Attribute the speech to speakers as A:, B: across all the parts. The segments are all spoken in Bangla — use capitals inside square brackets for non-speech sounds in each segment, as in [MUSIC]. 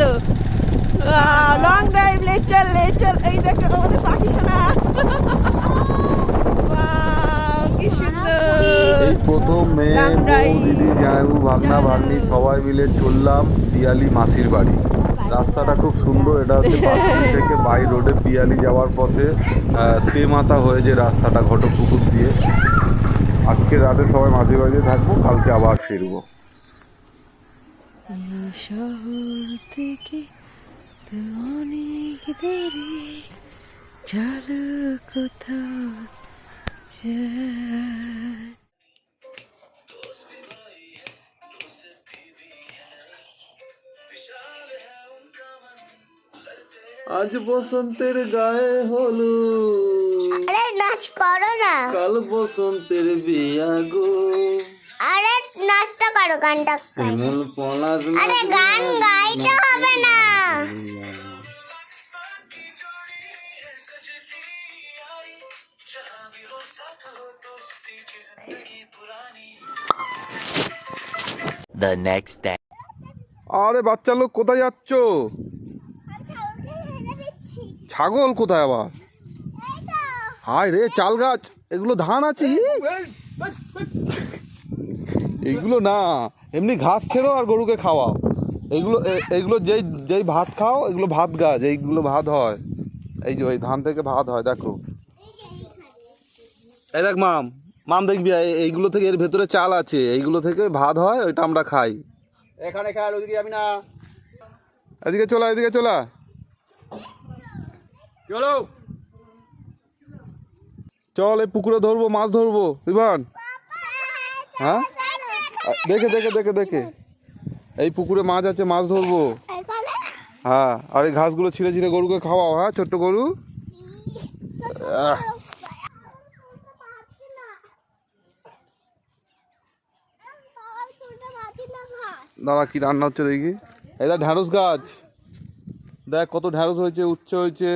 A: চলো লং ড্রাইভ লেট চল এই দেখো আমাদের পাখি শোনা কি সুন্দর।
B: প্রথম মেয়ে
A: Long
B: বউ
A: drive.
B: দিদি জামাইবু ভাগনা ভাগ্নি সবাই মিলে চললাম পিয়ালি মাসির বাড়ি। রাস্তাটা খুব সুন্দর এটা হচ্ছে [LAUGHS] থেকে বাই রোডে পিয়ালি যাওয়ার পথে আহ, তেমাতা হয়ে যে রাস্তাটা ঘটক পুকুর দিয়ে। আজকে রাতে সবাই মাসির বাড়িতে থাকব কালকে আবার ফিরবো।
A: শহর থেকে তো অনেক দেরি। চলো কোথাও যাই।
B: আজ বসন্তের গায়ে হলো
C: আরে নাচ করো না।
B: কাল বসন্তের বিয়া গো।
C: আরে নাচটা করো গানটা। আরে গান গাইতে হবে না।
D: The next day.
B: আরে বাচ্চা লোক কোথায় যাচ্ছ? ছাগল কোথায় আবার? হায় রে চাল গাছ এগুলো ধান আছে? এইগুলো না এমনি ঘাস ছেড়ো আর গরুকে খাওয়াও। এইগুলো এ- এইগুলো যেই যেই ভাত খাও এগুলো ভাত গাছ এইগুলো ভাত হয়। এই যে ওই ধান থেকে ভাত হয় দেখো। এই দেখ মাম মাম দেখবি এইগুলো থেকে এর ভেতরে চাল আছে এইগুলো থেকে ভাত হয় ওইটা আমরা খাই।
E: এখানে খাল ওদিকে যাবি না।
B: এদিকে চলা এদিকে চলা।
E: চলো।
B: চল এই পুকুরে ধরবো মাছ ধরবো ইভান। হ্যাঁ? দেখে দেখে দেখে দেখে। এই পুকুরে মাছ আছে মাছ ধরবো। হ্যাঁ আর এই ঘাসগুলো ছিঁড়ে ছিঁড়ে গরুকে খাওয়াও হ্যাঁ ছোট্ট গরু? দাঁড়া কি রান্না হচ্ছে দেখি। এই দেখ ঢ্যাঁড়স গাছ। দেখ কত ঢ্যাঁড়স হয়েছে উচ্চ হয়েছে।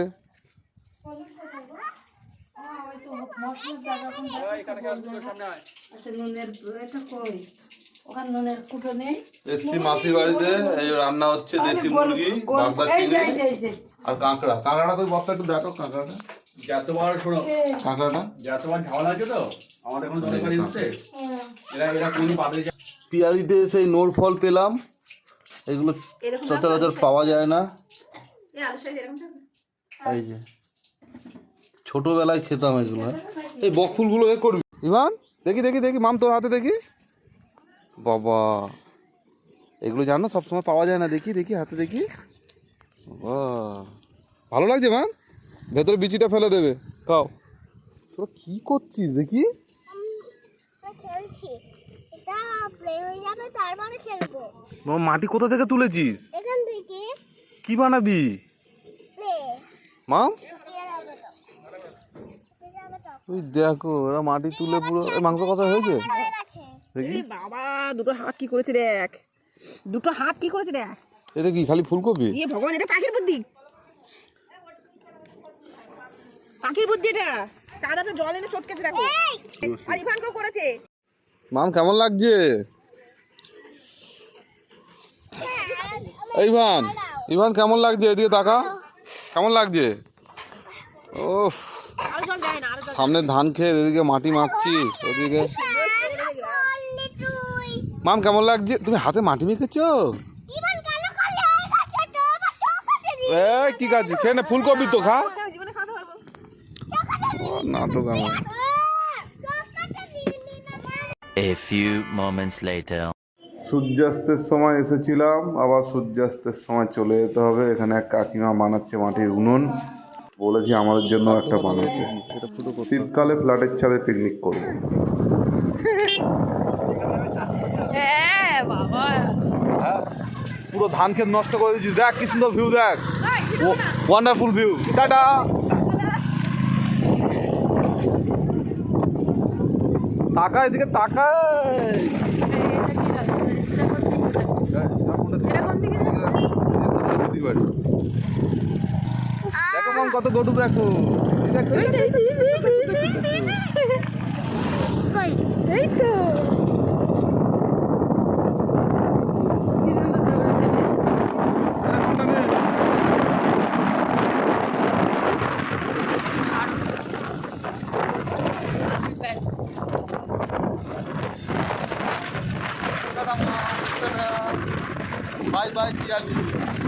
B: এসছি মাসির বাড়িতে এই রান্না হচ্ছে দেশি মুরগি বাগদা চিংড়ি। আর কাঁকড়া। কাঁকড়াটা কই? বক্তা একটু দেখো কাঁকড়াটা।
E: যতবার শোনো
B: কাঁকড়াটা?
E: যতবার ঝামেলা আছে তো আমাদের কোনো দরকারি হচ্ছে। এরা এরা কোন পাবলিক
B: পিয়ালিতে সেই নোর ফল পেলাম। এগুলো সচরাচর পাওয়া যায় না। এই যে। ছোটবেলায় খেতাম এগুলো হ্যাঁ। এই বকফুলগুলো এ করবি। ইভান দেখি দেখি দেখি মাম তোর হাতে দেখি। বাবা এগুলো জানো সবসময় পাওয়া যায় না দেখি দেখি হাতে দেখি। বাবা ভালো লাগছে ম্যাম ভেতরে বিচিটা ফেলে দেবে খাও। তোরা কি করছিস দেখি? মাটি কোথা থেকে তুলেছিস? কি বানাবি? ওই দেখো ওরা মাটি তুলে পুরো মাংস কথা হয়েছে?
C: হয়ে
A: বাবা দুটো হাত কি করেছে দেখ। দুটো হাত কি করেছে দেখ।
B: এটা কি খালি ফুলকপি?
A: ইয়ে ভগবান এটা পাখির বুদ্ধি। পাখির বুদ্ধি এটা। কাদাটা জল এনে চটকেছে দেখো। আর ইভানকেও করেছে।
B: মাম কেমন লাগছে? ইভান ইভান কেমন লাগছে? এদিকে তাকা। কেমন লাগছে? ও সামনে ধান খেয়ে এদিকে মাটি মাখছিস ওদিকে। মাম কেমন লাগছে? তুমি হাতে মাটি মেখেছো? কি কাজ? খেয়ে নে ফুলকপি তো খা। নাটক আমার।
C: মা
D: A few moments later.
B: সূর্যাস্তের সময় এসেছিলাম আবার সূর্যাস্তের সময় চলে যেতে হবে। এখানে এক কাকিমা বানাচ্ছে মাটির উনুন। বলেছি আমাদের জন্য একটা বানাচ্ছে শীতকালে ফ্ল্যাটের ছাদে পিকনিক করব। [LAUGHS]
A: হ্যাঁ বাবা।
B: পুরো ধান ক্ষেত নষ্ট করে দিচ্ছি দেখ কি সুন্দর ভিউ দেখ। ওয়ান্ডারফুল ভিউ টাটা। তাকা এদিকে তাকায়। দেখো মাম কত গরু দেখো। দেখো,
A: এই তো।
B: বাই বাই টিয়ার ওকে